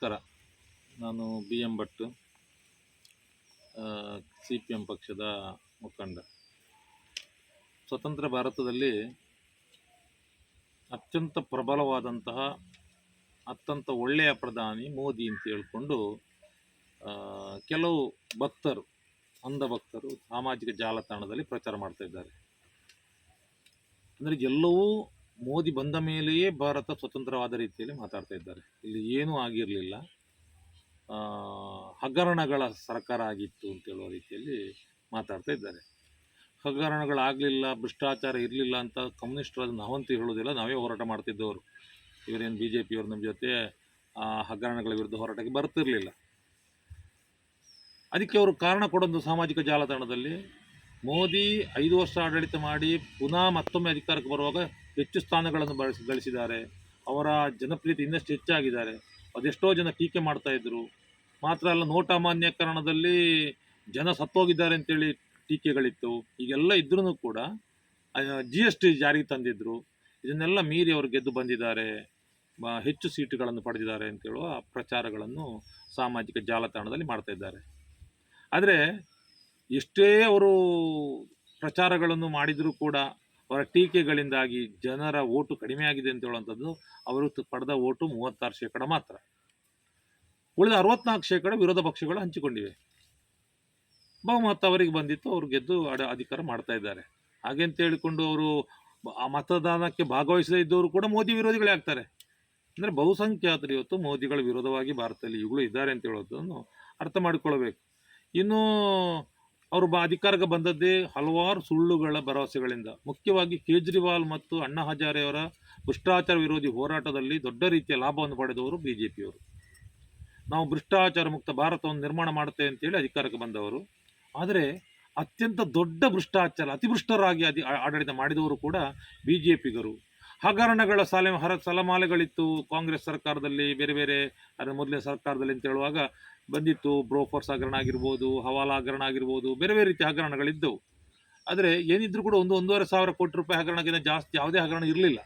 ನಮಸ್ಕಾರ. ನಾನು B M Bhat C P M ಪಕ್ಷದ ಮುಖಂಡ. ಸ್ವತಂತ್ರ ಭಾರತದಲ್ಲಿ ಅತ್ಯಂತ ಪ್ರಬಲವಾದಂತಹ, ಅತ್ಯಂತ ಒಳ್ಳೆಯ ಪ್ರಧಾನಿ ಮೋದಿ ಅಂತ ಹೇಳಿಕೊಂಡು ಕೆಲವು ಭಕ್ತರು ಅಂಧ ಭಕ್ತರು ಸಾಮಾಜಿಕ ಜಾಲತಾಣದಲ್ಲಿ ಪ್ರಚಾರ ಮಾಡ್ತಾ ಇದ್ದಾರೆ. ಅಂದರೆ ಎಲ್ಲವೂ ಮೋದಿ ಬಂದ ಮೇಲೆಯೇ ಭಾರತ ಸ್ವತಂತ್ರವಾದ ರೀತಿಯಲ್ಲಿ ಮಾತಾಡ್ತಾ ಇದ್ದಾರೆ. ಇಲ್ಲಿ ಏನೂ ಆಗಿರಲಿಲ್ಲ. ಹಗರಣಗಳ ಸರ್ಕಾರ ಆಗಿತ್ತು ಅಂತ ಹೇಳುವ ರೀತಿಯಲ್ಲಿ ಮಾತಾಡ್ತಾ ಇದ್ದಾರೆ. ಹಗರಣಗಳಾಗಲಿಲ್ಲ, ಭ್ರಷ್ಟಾಚಾರ ಇರಲಿಲ್ಲ ಅಂತ ಕಮ್ಯುನಿಸ್ಟರು ನಾವಂತೂ ಹೇಳೋದಿಲ್ಲ ನಾವೇ ಹೋರಾಟ ಮಾಡ್ತಿದ್ದವರು. ಇವರೇನು ಬಿ ಜೆ ಪಿಯವರು ನಮ್ಮ ಜೊತೆ, ಆ, ಹಗರಣಗಳ ವಿರುದ್ಧ ಹೋರಾಟಕ್ಕೆ ಬರ್ತಿರಲಿಲ್ಲ. ಅದಕ್ಕೆ ಅವರು ಕಾರಣ ಕೊಡೋದು ಸಾಮಾಜಿಕ ಜಾಲತಾಣದಲ್ಲಿ, ಮೋದಿ ಐದು ವರ್ಷ ಆಡಳಿತ ಮಾಡಿ ಪುನಃ ಮತ್ತೊಮ್ಮೆ ಅಧಿಕಾರಕ್ಕೆ ಬರುವಾಗ ಹೆಚ್ಚು ಸ್ಥಾನಗಳನ್ನು ಬಳಸಿ ಗಳಿಸಿದ್ದಾರೆ. ಅವರ ಜನಪ್ರಿಯತೆ ಇನ್ನಷ್ಟು ಹೆಚ್ಚಾಗಿದ್ದಾರೆ. ಅದೆಷ್ಟೋ ಜನ ಟೀಕೆ ಮಾಡ್ತಾ ಇದ್ರು. ಮಾತ್ರ ಅಲ್ಲ, ನೋಟ ಅಮಾನ್ಯೀಕರಣದಲ್ಲಿ ಜನ ಸತ್ತೋಗಿದ್ದಾರೆ ಅಂತೇಳಿ ಟೀಕೆಗಳಿತ್ತು. ಈಗೆಲ್ಲ ಇದ್ರೂ ಕೂಡ ಜಿ ಎಸ್ ಟಿ ಜಾರಿಗೆ ತಂದಿದ್ರು. ಇದನ್ನೆಲ್ಲ ಮೀರಿ ಅವರು ಗೆದ್ದು ಬಂದಿದ್ದಾರೆ. ಹೆಚ್ಚು ಸೀಟುಗಳನ್ನು ಪಡೆದಿದ್ದಾರೆ ಅಂತ ಹೇಳುವ ಪ್ರಚಾರಗಳನ್ನು ಸಾಮಾಜಿಕ ಜಾಲತಾಣದಲ್ಲಿ ಮಾಡ್ತಾ ಇದ್ದಾರೆ. ಆದರೆ, ಎಷ್ಟೇ ಅವರು ಪ್ರಚಾರಗಳನ್ನು ಮಾಡಿದರೂ ಕೂಡ ಅವರ ಟೀಕೆಗಳಿಂದಾಗಿ ಜನರ ಓಟು ಕಡಿಮೆ ಆಗಿದೆ ಅಂತ ಹೇಳುವಂಥದ್ದು, ಅವರು ಪಡೆದ ಓಟು ಮೂವತ್ತಾರು ಶೇಕಡ ಮಾತ್ರ. ಉಳಿದ ಅರವತ್ನಾಲ್ಕು ಶೇಕಡ ವಿರೋಧ ಪಕ್ಷಗಳು ಹಂಚಿಕೊಂಡಿವೆ. ಬಹುಮತ ಅವರಿಗೆ ಬಂದಿತ್ತು, ಅವರು ಗೆದ್ದು ಅಡ, ಅಧಿಕಾರ ಮಾಡ್ತಾ ಇದ್ದಾರೆ. ಹಾಗೆ ಅಂತ ಹೇಳಿಕೊಂಡು ಅವರು ಆ ಮತದಾನಕ್ಕೆ ಭಾಗವಹಿಸದೇ ಇದ್ದವರು ಕೂಡ ಮೋದಿ ವಿರೋಧಿಗಳೇ ಆಗ್ತಾರೆ. ಅಂದರೆ ಬಹುಸಂಖ್ಯಾತರು ಇವತ್ತು ಮೋದಿಗಳ ವಿರೋಧವಾಗಿ ಭಾರತದಲ್ಲಿ ಈಗಲೂ ಇದ್ದಾರೆ ಅಂತ ಹೇಳೋದನ್ನು ಅರ್ಥ ಮಾಡಿಕೊಳ್ಬೇಕು ಇನ್ನು ಅವರು ಅಧಿಕಾರಕ್ಕೆ ಬಂದದ್ದೇ ಹಲವಾರು ಸುಳ್ಳುಗಳ ಭರವಸೆಗಳಿಂದ. ಮುಖ್ಯವಾಗಿ ಕೇಜ್ರಿವಾಲ್ ಮತ್ತು ಅಣ್ಣಾ ಹಜಾರೆಯವರ ಭ್ರಷ್ಟಾಚಾರ ವಿರೋಧಿ ಹೋರಾಟದಲ್ಲಿ ದೊಡ್ಡ ರೀತಿಯ ಲಾಭವನ್ನು ಪಡೆದವರು ಬಿ ಜೆ ಪಿಯವರು ನಾವು ಭ್ರಷ್ಟಾಚಾರ ಮುಕ್ತ ಭಾರತವನ್ನು ನಿರ್ಮಾಣ ಮಾಡ್ತೇವೆ ಅಂತೇಳಿ ಅಧಿಕಾರಕ್ಕೆ ಬಂದವರು. ಆದರೆ ಅತ್ಯಂತ ದೊಡ್ಡ ಭ್ರಷ್ಟಾಚಾರ ಅತಿಭೃಷ್ಟರಾಗಿ ಅಧಿ ಆಡಳಿತ ಮಾಡಿದವರು ಕೂಡ ಬಿ ಜೆ ಪಿಗರು ಹಗರಣಗಳ ಸಾಲೆ ಹರ ಸಲಮಾಲೆಗಳಿತ್ತು. ಕಾಂಗ್ರೆಸ್ ಸರ್ಕಾರದಲ್ಲಿ ಬೇರೆ ಬೇರೆ, ಅದರ ಮೊದಲೇ ಸರ್ಕಾರದಲ್ಲಿ ಅಂತ ಹೇಳುವಾಗ ಬಂದಿತ್ತು. ಬ್ರೋಫರ್ಸ್ ಹಗರಣ ಆಗಿರ್ಬೋದು, ಹವಾಲಾ ಹಗರಣ ಆಗಿರ್ಬೋದು, ಬೇರೆ ಬೇರೆ ರೀತಿಯ ಹಗರಣಗಳಿದ್ದವು. ಆದರೆ ಏನಿದ್ರು ಕೂಡ ಒಂದು ಒಂದೂವರೆ ಸಾವಿರ ಕೋಟಿ ರೂಪಾಯಿ ಹಗರಣಕ್ಕಿಂತ ಜಾಸ್ತಿ ಯಾವುದೇ ಹಗರಣ ಇರಲಿಲ್ಲ.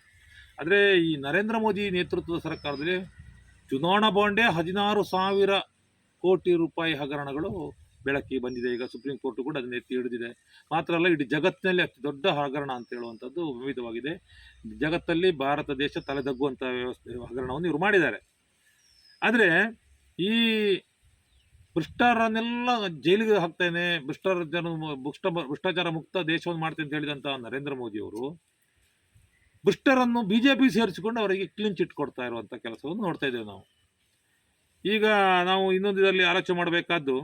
ಆದರೆ ಈ ನರೇಂದ್ರ ಮೋದಿ ನೇತೃತ್ವದ ಸರ್ಕಾರದಲ್ಲಿ ಚುನಾವಣಾ ಬಾಂಡೇ ಹದಿನಾರು ಸಾವಿರ ಕೋಟಿ ರೂಪಾಯಿ ಹಗರಣಗಳು ಬೆಳಕಿಗೆ ಬಂದಿದೆ. ಈಗ ಸುಪ್ರೀಂ ಕೋರ್ಟ್ ಕೂಡ ಅದನ್ನ ಎತ್ತಿ ಹಿಡಿದಿದೆ. ಮಾತ್ರ ಅಲ್ಲ, ಇಡೀ ಜಗತ್ತಿನಲ್ಲಿ ಅತಿ ದೊಡ್ಡ ಹಗರಣ ಅಂತ ಹೇಳುವಂಥದ್ದು ವಿವಿಧವಾಗಿದೆ. ಜಗತ್ತಲ್ಲಿ ಭಾರತ ದೇಶ ತಲೆದಗ್ಗುವಂಥ ವ್ಯವಸ್ಥೆ, ಹಗರಣವನ್ನು ಇವರು ಮಾಡಿದ್ದಾರೆ. ಆದರೆ ಈ ಭ್ರಷ್ಟರನ್ನೆಲ್ಲ ಜೈಲಿಗೆ ಹಾಕ್ತೇನೆ ಭ್ರಷ್ಟರ ಜನ ಭ್ರಷ್ಟ ಭ್ರಷ್ಟಾಚಾರ ಮುಕ್ತ ದೇಶವನ್ನು ಮಾಡ್ತೇನೆ ಅಂತ ಹೇಳಿದಂಥ ನರೇಂದ್ರ ಮೋದಿಯವರು ಭ್ರಷ್ಟರನ್ನು ಬಿ ಜೆ ಪಿ ಸೇರಿಸಿಕೊಂಡು ಅವರಿಗೆ ಕ್ಲೀನ್ ಚಿಟ್ ಕೊಡ್ತಾ ಇರುವಂಥ ಕೆಲಸವನ್ನು ನೋಡ್ತಾ ಇದ್ದೇವೆ ನಾವು. ಈಗ ನಾವು ಇನ್ನೊಂದು ಇದರಲ್ಲಿ ಆಲೋಚನೆ ಮಾಡಬೇಕಾದ್ದು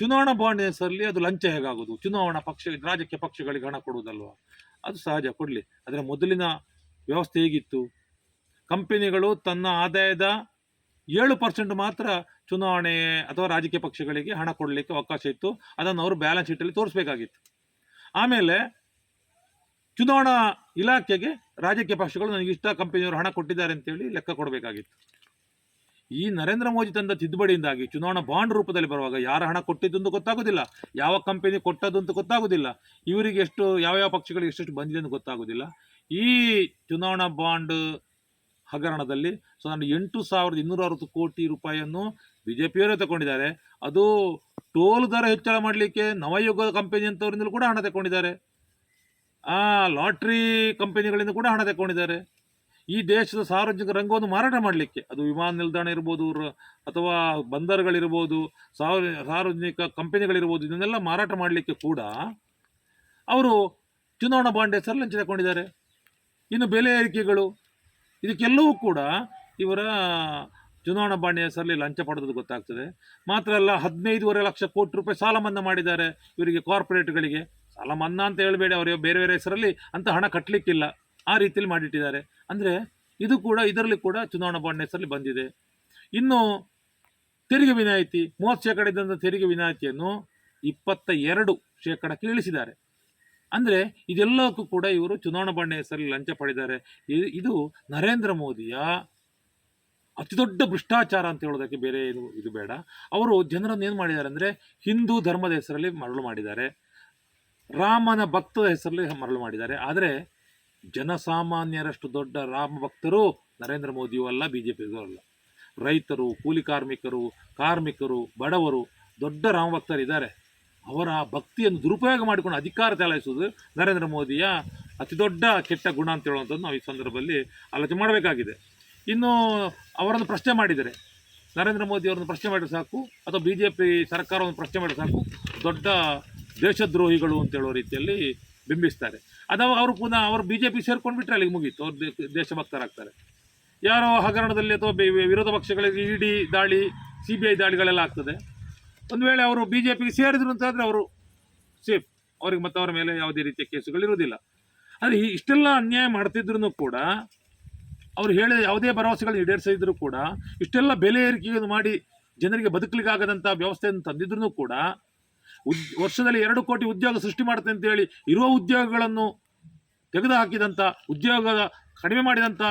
ಚುನಾವಣಾ ಬಾಂಡ್ ಹೆಸರಲ್ಲಿ ಅದು ಲಂಚ ಹೇಗಾಗೋದು? ಚುನಾವಣಾ ಪಕ್ಷ, ರಾಜಕೀಯ ಪಕ್ಷಗಳಿಗೆ ಹಣ ಕೊಡುವುದಲ್ವಾ? ಅದು ಸಹಜ, ಕೊಡಲಿ. ಅದರ ಮೊದಲಿನ ವ್ಯವಸ್ಥೆ ಹೇಗಿತ್ತು? ಕಂಪನಿಗಳು ತನ್ನ ಆದಾಯದ ಏಳು ಪರ್ಸೆಂಟ್ ಮಾತ್ರ ಚುನಾವಣೆ ಅಥವಾ ರಾಜಕೀಯ ಪಕ್ಷಗಳಿಗೆ ಹಣ ಕೊಡಲಿಕ್ಕೆ ಅವಕಾಶ ಇತ್ತು. ಅದನ್ನು ಅವರು ಬ್ಯಾಲೆನ್ಸ್ ಶೀಟಲ್ಲಿ ತೋರಿಸಬೇಕಾಗಿತ್ತು. ಆಮೇಲೆ ಚುನಾವಣಾ ಇಲಾಖೆಗೆ ರಾಜಕೀಯ ಪಕ್ಷಗಳು ನನಗೆ ಇಷ್ಟ ಕಂಪನಿಯವರು ಹಣ ಕೊಟ್ಟಿದ್ದಾರೆ ಅಂತೇಳಿ ಲೆಕ್ಕ ಕೊಡಬೇಕಾಗಿತ್ತು. ಈ ನರೇಂದ್ರ ಮೋದಿ ತಂದ ತಿದ್ದುಪಡಿಯಿಂದಾಗಿ ಚುನಾವಣಾ ಬಾಂಡ್ ರೂಪದಲ್ಲಿ ಬರುವಾಗ ಯಾರ ಹಣ ಕೊಟ್ಟಿದ್ದು ಅಂತ ಗೊತ್ತಾಗೋದಿಲ್ಲ. ಯಾವ ಕಂಪನಿ ಕೊಟ್ಟದ್ದು ಅಂತ ಗೊತ್ತಾಗೋದಿಲ್ಲ. ಇವರಿಗೆ ಎಷ್ಟು, ಯಾವ ಯಾವ ಪಕ್ಷಗಳಿಗೆ ಎಷ್ಟೆಷ್ಟು ಬಂದಿದೆ ಅಂತ ಗೊತ್ತಾಗೋದಿಲ್ಲ. ಈ ಚುನಾವಣಾ ಬಾಂಡ್ ಹಗರಣದಲ್ಲಿ ಸುಮಾರು ಎಂಟು ಸಾವಿರದ ಇನ್ನೂರ ಅರವತ್ತು ಕೋಟಿ ರೂಪಾಯಿಯನ್ನು ಬಿ ಜೆ ತಗೊಂಡಿದ್ದಾರೆ. ಅದು ಟೋಲ್ ದರ ಹೆಚ್ಚಳ ಮಾಡಲಿಕ್ಕೆ ನವಯುಗ ಕಂಪನಿ ಅಂತವರಿಂದಲೂ ಕೂಡ ಹಣ ತಗೊಂಡಿದ್ದಾರೆ ಆ, ಲಾಟ್ರಿ ಕಂಪನಿಗಳಿಂದ ಕೂಡ ಹಣ ತಗೊಂಡಿದ್ದಾರೆ ಈ ದೇಶದ ಸಾರ್ವಜನಿಕ ರಂಗವನ್ನು ಮಾರಾಟ ಮಾಡಲಿಕ್ಕೆ. ಅದು ವಿಮಾನ ನಿಲ್ದಾಣ ಇರ್ಬೋದು ಅಥವಾ ಬಂದರುಗಳಿರ್ಬೋದು ಸಾರ್ವ ಸಾರ್ವಜನಿಕ ಕಂಪನಿಗಳಿರ್ಬೋದು, ಇದನ್ನೆಲ್ಲ ಮಾರಾಟ ಮಾಡಲಿಕ್ಕೆ ಕೂಡ ಅವರು ಚುನಾವಣಾ ಬಾಂಡ್ ಹೆಸರಲ್ಲಿ ಲಂಚ ತಗೊಂಡಿದ್ದಾರೆ ಇನ್ನು ಬೆಲೆ ಏರಿಕೆಗಳು, ಇದಕ್ಕೆಲ್ಲವೂ ಕೂಡ ಇವರ ಚುನಾವಣಾ ಬಾಂಡ್ ಹೆಸರಲ್ಲಿ ಲಂಚ ಪಡೆದದ್ದು ಗೊತ್ತಾಗ್ತದೆ. ಮಾತ್ರ ಅಲ್ಲ, ಹದಿನೈದುವರೆ ಲಕ್ಷ ಕೋಟಿ ರೂಪಾಯಿ ಸಾಲ ಮನ್ನಾ ಮಾಡಿದ್ದಾರೆ ಇವರಿಗೆ ಕಾರ್ಪೊರೇಟ್ಗಳಿಗೆ. ಸಾಲ ಮನ್ನಾ ಅಂತ ಹೇಳಬೇಡಿ, ಅವರು ಬೇರೆ ಬೇರೆ ಹೆಸರಲ್ಲಿ ಅಂತ ಹಣ ಕಟ್ಟಲಿಕ್ಕಿಲ್ಲ ಆ ರೀತಿಯಲ್ಲಿ ಮಾಡಿಟ್ಟಿದ್ದಾರೆ. ಅಂದರೆ ಇದು ಕೂಡ ಇದರಲ್ಲಿ ಕೂಡ ಚುನಾವಣಾ ಬಾಂಡ್ ಹೆಸರಲ್ಲಿ ಬಂದಿದೆ. ಇನ್ನು ತೆರಿಗೆ ವಿನಾಯಿತಿ, ಮೂವತ್ತು ಶೇಕಡ ಇದ್ದಂಥ ತೆರಿಗೆ ವಿನಾಯಿತಿಯನ್ನು ಇಪ್ಪತ್ತ ಎರಡು ಶೇಕಡಕ್ಕೆ ಇಳಿಸಿದ್ದಾರೆ. ಅಂದರೆ ಇದೆಲ್ಲಕ್ಕೂ ಕೂಡ ಇವರು ಚುನಾವಣಾ ಬಾಂಡ್ ಹೆಸರಲ್ಲಿ ಲಂಚ ಪಡೆದಿದ್ದಾರೆ. ಇದು ನರೇಂದ್ರ ಮೋದಿಯ ಅತಿ ದೊಡ್ಡ ಭ್ರಷ್ಟಾಚಾರ ಅಂತ ಹೇಳೋದಕ್ಕೆ ಬೇರೆ ಏನು ಇದು ಬೇಡ. ಅವರು ಜನರನ್ನು ಏನು ಮಾಡಿದ್ದಾರೆ ಅಂದರೆ ಹಿಂದೂ ಧರ್ಮದ ಹೆಸರಲ್ಲಿ ಮರಳು ಮಾಡಿದ್ದಾರೆ. ರಾಮನ ಭಕ್ತದ ಹೆಸರಲ್ಲಿ ಮರಳು ಮಾಡಿದ್ದಾರೆ. ಆದರೆ ಜನಸಾಮಾನ್ಯರಷ್ಟು ದೊಡ್ಡ ರಾಮ ಭಕ್ತರು ನರೇಂದ್ರ ಮೋದಿಯೂ ಅಲ್ಲ ಬಿ ಜೆ ಅಲ್ಲ. ರೈತರು, ಕೂಲಿ ಕಾರ್ಮಿಕರು ಕಾರ್ಮಿಕರು, ಬಡವರು, ದೊಡ್ಡ ರಾಮಭಕ್ತರಿದ್ದಾರೆ ಅವರ ಭಕ್ತಿಯನ್ನು ದುರುಪಯೋಗ ಮಾಡಿಕೊಂಡು ಅಧಿಕಾರ ಚಲಾಯಿಸುವುದು ನರೇಂದ್ರ ಮೋದಿಯ ಅತಿ ದೊಡ್ಡ, ಕೆಟ್ಟ ಗುಣ ಅಂತ ಹೇಳುವಂಥದ್ದು ನಾವು ಈ ಸಂದರ್ಭದಲ್ಲಿ ಆಲೋಚನೆ ಮಾಡಬೇಕಾಗಿದೆ. ಇನ್ನು ಅವರನ್ನು ಪ್ರಶ್ನೆ ಮಾಡಿದರೆ, ನರೇಂದ್ರ ಮೋದಿ ಅವರನ್ನು ಪ್ರಶ್ನೆ ಮಾಡಿದ್ರೆ ಸಾಕು, ಅಥವಾ ಬಿ ಜೆ ಪಿ ಸರ್ಕಾರವನ್ನು ಪ್ರಶ್ನೆ ಮಾಡಿದ್ರೆ ಸಾಕು, ದೊಡ್ಡ ದೇಶದ್ರೋಹಿಗಳು ಅಂತ ಹೇಳೋ ರೀತಿಯಲ್ಲಿ ಬಿಂಬಿಸ್ತಾರೆ. ಅಥವಾ ಅವರು ಪುನಃ ಅವರು ಬಿ ಜೆ ಪಿ ಸೇರ್ಕೊಂಡ್ಬಿಟ್ರೆ ಅಲ್ಲಿಗೆ ಮುಗೀತು. ಅವ್ರು ದೇಶಭಕ್ತರಾಗ್ತಾರೆ. ಯಾರೋ ಹಗರಣದಲ್ಲಿ ಅಥವಾ ವಿರೋಧ ಪಕ್ಷಗಳಿಗೆ ಇ ಡಿ ದಾಳಿ ಸಿ ಬಿ ಐ ದಾಳಿಗಳೆಲ್ಲ ಆಗ್ತದೆ. ಒಂದು ವೇಳೆ ಅವರು ಬಿ ಜೆ ಪಿಗೆ ಸೇರಿದ್ರು ಅಂತಾದರೆ ಅವರು ಸೇಫ್. ಅವ್ರಿಗೆ ಮತ್ತು ಅವರ ಮೇಲೆ ಯಾವುದೇ ರೀತಿಯ ಕೇಸುಗಳಿರುವುದಿಲ್ಲ ಆದರೆ ಇಷ್ಟೆಲ್ಲ ಅನ್ಯಾಯ ಮಾಡ್ತಿದ್ರು ಕೂಡ, ಅವ್ರು ಹೇಳಿದ ಯಾವುದೇ ಭರವಸೆಗಳನ್ನ ಈಡೇರಿಸಿದ್ರು ಕೂಡ, ಇಷ್ಟೆಲ್ಲ ಬೆಲೆ ಏರಿಕೆಯನ್ನು ಮಾಡಿ ಜನರಿಗೆ ಬದುಕಲಿಕ್ಕಾಗದಂಥ ವ್ಯವಸ್ಥೆಯನ್ನು ತಂದಿದ್ರು ಕೂಡ, ಉದ್, ವರ್ಷದಲ್ಲಿ ಎರಡು ಕೋಟಿ ಉದ್ಯೋಗ ಸೃಷ್ಟಿ ಮಾಡುತ್ತೆ ಅಂತೇಳಿ ಇರುವ ಉದ್ಯೋಗಗಳನ್ನು ತೆಗೆದುಹಾಕಿದಂಥ ಉದ್ಯೋಗದ ಕಡಿಮೆ ಮಾಡಿದಂಥ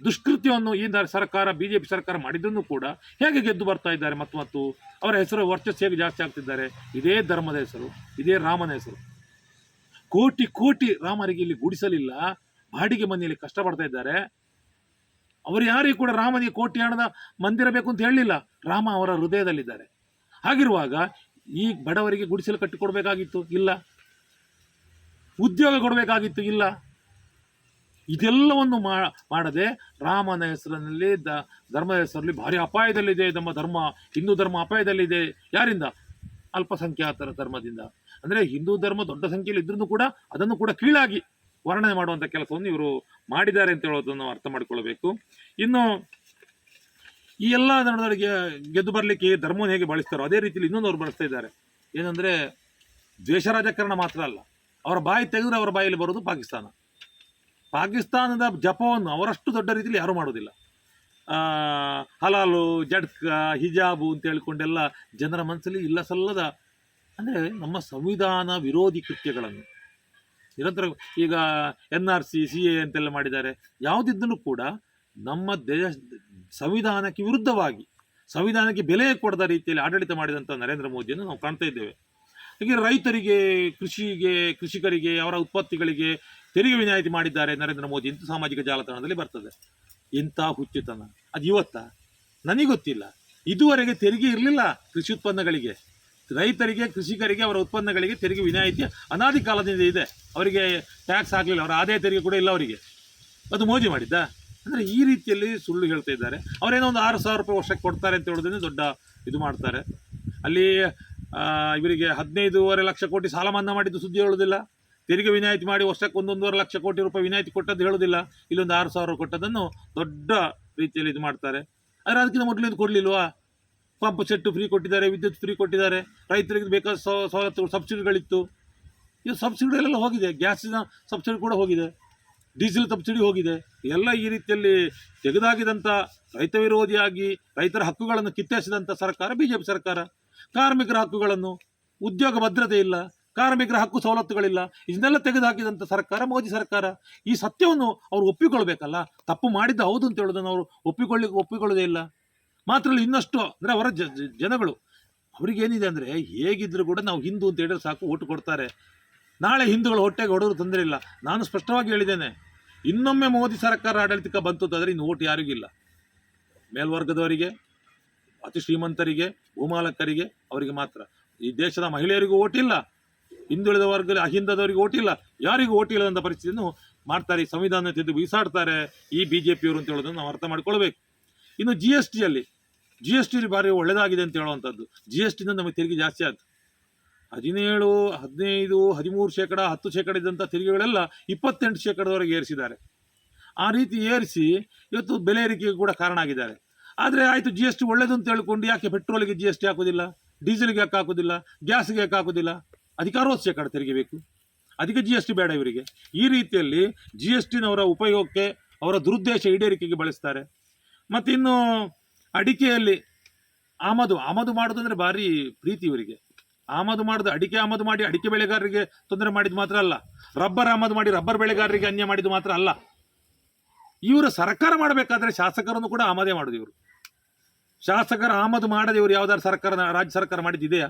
ದುಷ್ಕೃತ್ಯವನ್ನು ಈ ಸರ್ಕಾರ ಬಿ ಜೆ ಪಿ ಸರ್ಕಾರ ಮಾಡಿದ್ದನ್ನು ಕೂಡ ಹೇಗೆ ಗೆದ್ದು ಬರ್ತಾ ಇದ್ದಾರೆ ಮತ್ತು ಮತ್ತು ಅವರ ಹೆಸರು ವರ್ಚಸ್ಸು ಹೇಗೆ ಜಾಸ್ತಿ ಆಗ್ತಿದ್ದಾರೆ. ಇದೇ ಧರ್ಮದ ಹೆಸರು, ಇದೇ ರಾಮನ ಹೆಸರು. ಕೋಟಿ ಕೋಟಿ ರಾಮರಿಗೆ ಇಲ್ಲಿ ಗುಡಿಸಲಿಲ್ಲ, ಬಾಡಿಗೆ ಮನೆಯಲ್ಲಿ ಕಷ್ಟಪಡ್ತಾ ಇದ್ದಾರೆ. ಅವರು ಯಾರಿಗೂ ಕೂಡ ರಾಮನಿಗೆ ಕೋಟಿ ಹಣದ ಮಂದಿರ ಬೇಕು ಅಂತ ಹೇಳಲಿಲ್ಲ. ರಾಮ ಅವರ ಹೃದಯದಲ್ಲಿದ್ದಾರೆ. ಹಾಗಿರುವಾಗ ಈ ಬಡವರಿಗೆ ಗುಡಿಸಲು ಕಟ್ಟಿಕೊಡ್ಬೇಕಾಗಿತ್ತು? ಇಲ್ಲ. ಉದ್ಯೋಗ ಕೊಡಬೇಕಾಗಿತ್ತು, ಇಲ್ಲ. ಇದೆಲ್ಲವನ್ನು ಮಾಡದೆ ರಾಮನ ಹೆಸರಿನಲ್ಲಿ ದ, ಧರ್ಮದ ಹೆಸರಲ್ಲಿ ಭಾರಿ ಅಪಾಯದಲ್ಲಿದೆ, ನಮ್ಮ ಧರ್ಮ, ಹಿಂದೂ ಧರ್ಮ ಅಪಾಯದಲ್ಲಿದೆ. ಯಾರಿಂದ? ಅಲ್ಪಸಂಖ್ಯಾತರ ಧರ್ಮದಿಂದ. ಅಂದರೆ ಹಿಂದೂ ಧರ್ಮ ದೊಡ್ಡ ಸಂಖ್ಯೆಯಲ್ಲಿ ಇದ್ರೂ ಕೂಡ ಅದನ್ನು ಕೂಡ ಕೀಳಾಗಿ ವರ್ಣನೆ ಮಾಡುವಂಥ ಕೆಲಸವನ್ನು ಇವರು ಮಾಡಿದ್ದಾರೆ ಅಂತ ಹೇಳೋದನ್ನು ಅರ್ಥ ಮಾಡಿಕೊಳ್ಳಬೇಕು. ಇನ್ನು ಈ ಎಲ್ಲ ನಡೆದವರಿಗೆ ಗೆದ್ದು ಬರಲಿಕ್ಕೆ ಧರ್ಮವನ್ನು ಹೇಗೆ ಬಳಸ್ತಾರೋ ಅದೇ ರೀತಿಯಲ್ಲಿ ಇನ್ನೊಂದು ಅವರು ಬಳಸ್ತಾ ಇದ್ದಾರೆ. ಏನಂದರೆ ದ್ವೇಷ ರಾಜಕಾರಣ ಮಾತ್ರ ಅಲ್ಲ. ಅವರ ಬಾಯಿ ತೆಗೆದ್ರೆ ಅವರ ಬಾಯಲ್ಲಿ ಬರೋದು ಪಾಕಿಸ್ತಾನ. ಪಾಕಿಸ್ತಾನದ ಜಪವನ್ನು ಅವರಷ್ಟು ದೊಡ್ಡ ರೀತಿಯಲ್ಲಿ ಯಾರೂ ಮಾಡೋದಿಲ್ಲ. ಹಲಾಲು, ಜಡ್ಕ, ಹಿಜಾಬು ಅಂತ ಹೇಳಿಕೊಂಡೆಲ್ಲ ಜನರ ಮನಸ್ಸಲ್ಲಿ ಇಲ್ಲ ಸಲ್ಲದ ಅಂದರೆ ನಮ್ಮ ಸಂವಿಧಾನ ವಿರೋಧಿ ಕೃತ್ಯಗಳನ್ನು. ನಿರಂತರ ಈಗ N R C C A ಅಂತೆಲ್ಲ ಮಾಡಿದ್ದಾರೆ. ಯಾವುದಿದ್ದನ್ನು ಕೂಡ ನಮ್ಮ ದೇಶ ಸಂವಿಧಾನಕ್ಕೆ ವಿರುದ್ಧವಾಗಿ, ಸಂವಿಧಾನಕ್ಕೆ ಬೆಲೆ ಕೊಡದ ರೀತಿಯಲ್ಲಿ ಆಡಳಿತ ಮಾಡಿದಂಥ ನರೇಂದ್ರ ಮೋದಿಯನ್ನು ನಾವು ಕಾಣ್ತಾ ಇದ್ದೇವೆ. ಹೀಗೆ ರೈತರಿಗೆ, ಕೃಷಿಗೆ, ಕೃಷಿಕರಿಗೆ, ಅವರ ಉತ್ಪತ್ತಿಗಳಿಗೆ ತೆರಿಗೆ ವಿನಾಯಿತಿ ಮಾಡಿದ್ದಾರೆ ನರೇಂದ್ರ ಮೋದಿ. ಇಂಥ ಸಾಮಾಜಿಕ ಜಾಲತಾಣದಲ್ಲಿ ಬರ್ತದೆ. ಇಂಥ ಹುಚ್ಚುತನ. ಅದು ಇವತ್ತ. ನನಗೆ ಗೊತ್ತಿಲ್ಲ. ಇದುವರೆಗೆ ತೆರಿಗೆ ಇರಲಿಲ್ಲ ಕೃಷಿ ಉತ್ಪನ್ನಗಳಿಗೆ. ರೈತರಿಗೆ, ಕೃಷಿಕರಿಗೆ, ಅವರ ಉತ್ಪನ್ನಗಳಿಗೆ ತೆರಿಗೆ ವಿನಾಯಿತಿ ಅನಾದಿ ಕಾಲದಿಂದ ಇದೆ. ಅವರಿಗೆ ಟ್ಯಾಕ್ಸ್ ಆಗಲಿಲ್ಲ ಅವರ ಆದಾಯ ತೆರಿಗೆ ಕೂಡ ಇಲ್ಲ ಅವರಿಗೆ. ಅದು ಮೋದಿ ಮಾಡಿದ್ದ. ಅಂದರೆ ಈ ರೀತಿಯಲ್ಲಿ ಸುಳ್ಳು ಹೇಳ್ತಾ ಇದ್ದಾರೆ. ಅವರೇನೋ ಒಂದು ಆರು ಸಾವಿರ ರೂಪಾಯಿ ವರ್ಷಕ್ಕೆ ಕೊಡ್ತಾರೆ ಅಂತ ಹೇಳೋದನ್ನೇ ದೊಡ್ಡ ಇದು ಮಾಡ್ತಾರೆ. ಅಲ್ಲಿ ಇವರಿಗೆ ಹದಿನೈದೂವರೆ ಲಕ್ಷ ಕೋಟಿ ಸಾಲ ಮನ್ನಾ ಮಾಡಿದ್ದು ಸುದ್ದಿ ಹೇಳೋದಿಲ್ಲ ತೆರಿಗೆ ವಿನಾಯಿತಿ ಮಾಡಿ ವರ್ಷಕ್ಕೆ ಒಂದೊಂದೂವರೆ ಲಕ್ಷ ಕೋಟಿ ರೂಪಾಯಿ ವಿನಾಯಿತಿ ಕೊಟ್ಟದ್ದು ಹೇಳೋದಿಲ್ಲ ಇಲ್ಲೊಂದು ಆರು ಸಾವಿರ ಕೊಟ್ಟದನ್ನು ದೊಡ್ಡ ರೀತಿಯಲ್ಲಿ ಇದು ಮಾಡ್ತಾರೆ. ಆದರೆ ಅದಕ್ಕಿಂತ ಮೊದಲು ಇದು ಕೊಡಲಿಲ್ವಾ? ಪಂಪ್ ಸೆಟ್ಟು ಫ್ರೀ ಕೊಟ್ಟಿದ್ದಾರೆ, ವಿದ್ಯುತ್ ಫ್ರೀ ಕೊಟ್ಟಿದ್ದಾರೆ ರೈತರಿಗೆ ಬೇಕಾದ ಸವ ಸವಲತ್ತುಗಳು ಸಬ್ಸಿಡಿಗಳಿತ್ತು. ಇದು ಸಬ್ಸಿಡಿಗಳೆಲ್ಲ ಹೋಗಿದೆ. ಗ್ಯಾಸಿನ ಸಬ್ಸಿಡಿ ಕೂಡ ಹೋಗಿದೆ. ಡೀಸೆಲ್ ಸಬ್ಸಿಡಿ ಹೋಗಿದೆ. ಎಲ್ಲ ಈ ರೀತಿಯಲ್ಲಿ ತೆಗೆದಾಗಿದಂಥ ರೈತ ವಿರೋಧಿಯಾಗಿ ರೈತರ ಹಕ್ಕುಗಳನ್ನು ಕಿತ್ತೆಸಿದಂಥ ಸರ್ಕಾರ ಬಿ ಸರ್ಕಾರ. ಕಾರ್ಮಿಕರ ಹಕ್ಕುಗಳನ್ನು, ಉದ್ಯೋಗ ಭದ್ರತೆ ಇಲ್ಲ, ಕಾರ್ಮಿಕರ ಹಕ್ಕು ಸವಲತ್ತುಗಳಿಲ್ಲ, ಇದನ್ನೆಲ್ಲ ತೆಗೆದುಹಾಕಿದಂಥ ಸರ್ಕಾರ, ಮೋದಿ ಸರ್ಕಾರ, ಈ ಸತ್ಯವನ್ನು ಅವರು ಒಪ್ಪಿಕೊಳ್ಬೇಕಲ್ಲ? ತಪ್ಪು ಮಾಡಿದ್ದು ಹೌದು ಅಂತ ಹೇಳೋದನ್ನು ಅವರು ಒಪ್ಪಿಕೊಳ್ಳಿ, ಒಪ್ಪಿಕೊಳ್ಳೋದೇ ಇಲ್ಲ. ಮಾತ್ರ ಇನ್ನಷ್ಟು, ಅಂದರೆ ಅವರ ಜನಗಳು ಅವ್ರಿಗೇನಿದೆ ಅಂದರೆ ಹೇಗಿದ್ರು ಕೂಡ ನಾವು ಹಿಂದೂ ಅಂತ ಹೇಳಿದ್ರೆ ಸಾಕು, ಓಟು ಕೊಡ್ತಾರೆ. ನಾಳೆ ಹಿಂದೂಗಳು ಹೊಟ್ಟೆಗೆ ಹೊಡೆದ್ರು ತೊಂದರೆ ಇಲ್ಲ. ನಾನು ಸ್ಪಷ್ಟವಾಗಿ ಹೇಳಿದ್ದೇನೆ, ಇನ್ನೊಮ್ಮೆ ಮೋದಿ ಸರ್ಕಾರ ಆಡಳಿತಕ್ಕೆ ಬಂತು ಅಂತಂದರೆ ಇನ್ನು ಓಟ್ ಯಾರಿಗಿಲ್ಲ ಮೇಲ್ವರ್ಗದವರಿಗೆ ಅತಿ ಶ್ರೀಮಂತರಿಗೆ ಭೂಮಾಲಕರಿಗೆ ಅವರಿಗೆ ಮಾತ್ರ. ಈ ದೇಶದ ಮಹಿಳೆಯರಿಗೂ ಓಟಿಲ್ಲ, ಹಿಂದುಳಿದ ವರ್ಗದಲ್ಲಿ ಅಹಿಂದದವರಿಗೆ ಓಟಿಲ್ಲ, ಯಾರಿಗೂ ಓಟಿಲ್ಲದಂಥ ಪರಿಸ್ಥಿತಿಯನ್ನು ಮಾಡ್ತಾರೆ, ಈ ಸಂವಿಧಾನ ತಿದ್ದು ಬೀಸಾಡ್ತಾರೆ ಈ ಬಿ ಜೆ ಪಿಯವರು ಅಂತ ಹೇಳೋದನ್ನು ನಾವು ಅರ್ಥ ಮಾಡ್ಕೊಳ್ಬೇಕು. ಇನ್ನು ಜಿ ಎಸ್ ಟಿಯಲ್ಲಿ ಜಿ ಎಸ್ ಟಿ ಭಾರಿ ಒಳ್ಳೆಯದಾಗಿದೆ ಅಂತ ಹೇಳುವಂಥದ್ದು. ಜಿ ಎಸ್ ಟಿಯಿಂದ ನಮಗೆ ತೆರಿಗೆ ಜಾಸ್ತಿ ಆಯ್ತು. ಹದಿನೇಳು, ಹದಿನೈದು, ಹದಿಮೂರು ಶೇಕಡ, ಹತ್ತು ಶೇಕಡ ಇದ್ದಂಥ ತೆರಿಗೆಗಳೆಲ್ಲ ಇಪ್ಪತ್ತೆಂಟು ಶೇಕಡದವರೆಗೆ ಏರಿಸಿದ್ದಾರೆ. ಆ ರೀತಿ ಏರಿಸಿ ಇವತ್ತು ಬೆಲೆ ಏರಿಕೆಗೆ ಕೂಡ ಕಾರಣ ಆಗಿದ್ದಾರೆ. ಆದರೆ ಆಯಿತು ಜಿ ಎಸ್ ಟಿ ಒಳ್ಳೇದು ಅಂತ ಹೇಳ್ಕೊಂಡು ಯಾಕೆ ಪೆಟ್ರೋಲಿಗೆ ಜಿ ಎಸ್ ಟಿ ಹಾಕೋದಿಲ್ಲ? ಡೀಸೆಲ್ಗೆ ಯಾಕೆ ಹಾಕೋದಿಲ್ಲ? ಗ್ಯಾಸ್ಗೆ ಯಾಕೆ ಹಾಕೋದಿಲ್ಲ? ಕಡೆ ಶೇಕಡ ತೆರಿಗೆ ಬೇಕು. ಅದಕ್ಕೆ ಜಿ ಎಸ್ ಟಿ ಬೇಡ ಇವರಿಗೆ. ಈ ರೀತಿಯಲ್ಲಿ ಜಿ ಎಸ್ ಟಿನವರ ಉಪಯೋಗಕ್ಕೆ, ಅವರ ದುರುದ್ದೇಶ ಈಡೇರಿಕೆಗೆ ಬಳಸ್ತಾರೆ. ಮತ್ತು ಇನ್ನು ಅಡಿಕೆಯಲ್ಲಿ ಆಮದು ಆಮದು ಮಾಡೋದು ಅಂದರೆ ಭಾರಿ ಪ್ರೀತಿ ಇವರಿಗೆ. ಆಮದು ಮಾಡೋದು, ಅಡಿಕೆ ಆಮದು ಮಾಡಿ, ಅಡಿಕೆ ಬೆಳೆಗಾರರಿಗೆ ತೊಂದರೆ ಮಾಡಿದ್ದು ಮಾತ್ರ ಅಲ್ಲ. ರಬ್ಬರ್ ಆಮದು ಮಾಡಿ, ರಬ್ಬರ್ ಬೆಳೆಗಾರರಿಗೆ ಅನ್ಯ ಮಾಡಿದ್ದು ಮಾತ್ರ ಅಲ್ಲ. ಇವರು ಸರ್ಕಾರ ಮಾಡಬೇಕಾದ್ರೆ ಶಾಸಕರನ್ನು ಕೂಡ ಆಮದೇ ಮಾಡೋದು ಇವರು. ಶಾಸಕರ ಆಮದು ಮಾಡದೆ ಇವರು ಯಾವ್ದಾದ್ರು ಸರ್ಕಾರ, ರಾಜ್ಯ ಸರ್ಕಾರ ಮಾಡಿದ್ದಿದೆಯಾ?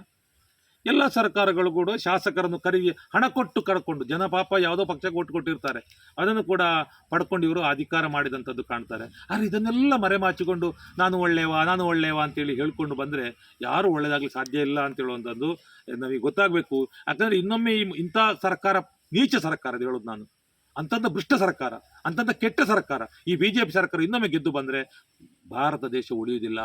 ಎಲ್ಲ ಸರ್ಕಾರಗಳು ಕೂಡ ಶಾಸಕರನ್ನು ಕರಿಗೆ ಹಣ ಕೊಟ್ಟು ಕರ್ಕೊಂಡು ಜನ ಪಾಪ ಯಾವುದೋ ಪಕ್ಷಕ್ಕೆ ಒಟ್ಟು ಕೊಟ್ಟಿರ್ತಾರೆ. ಅದನ್ನು ಕೂಡ ಪಡ್ಕೊಂಡು ಇವರು ಅಧಿಕಾರ ಮಾಡಿದಂಥದ್ದು ಕಾಣ್ತಾರೆ. ಆದರೆ ಇದನ್ನೆಲ್ಲ ಮರೆಮಾಚಿಕೊಂಡು ನಾನು ಒಳ್ಳೆಯವ ನಾನು ಒಳ್ಳೆಯವ ಅಂತೇಳಿ ಹೇಳ್ಕೊಂಡು ಬಂದರೆ ಯಾರು ಒಳ್ಳೆಯದಾಗಲಿ ಸಾಧ್ಯ ಇಲ್ಲ ಅಂತ ಹೇಳುವಂಥದ್ದು ನಮಗೆ ಗೊತ್ತಾಗಬೇಕು. ಯಾಕಂದರೆ ಇನ್ನೊಮ್ಮೆ ಈ ಇಂಥ ಸರ್ಕಾರ, ನೀಚ ಸರ್ಕಾರ ಹೇಳೋದು ನಾನು. ಅಂಥದ್ದು ಭ್ರಷ್ಟ ಸರ್ಕಾರ ಅಂಥದ್ದು ಕೆಟ್ಟ ಸರ್ಕಾರ, ಈ ಬಿ ಜೆ ಪಿ ಸರ್ಕಾರ ಇನ್ನೊಮ್ಮೆ ಗೆದ್ದು ಬಂದರೆ ಭಾರತ ದೇಶ ಉಳಿಯುವುದಿಲ್ಲ.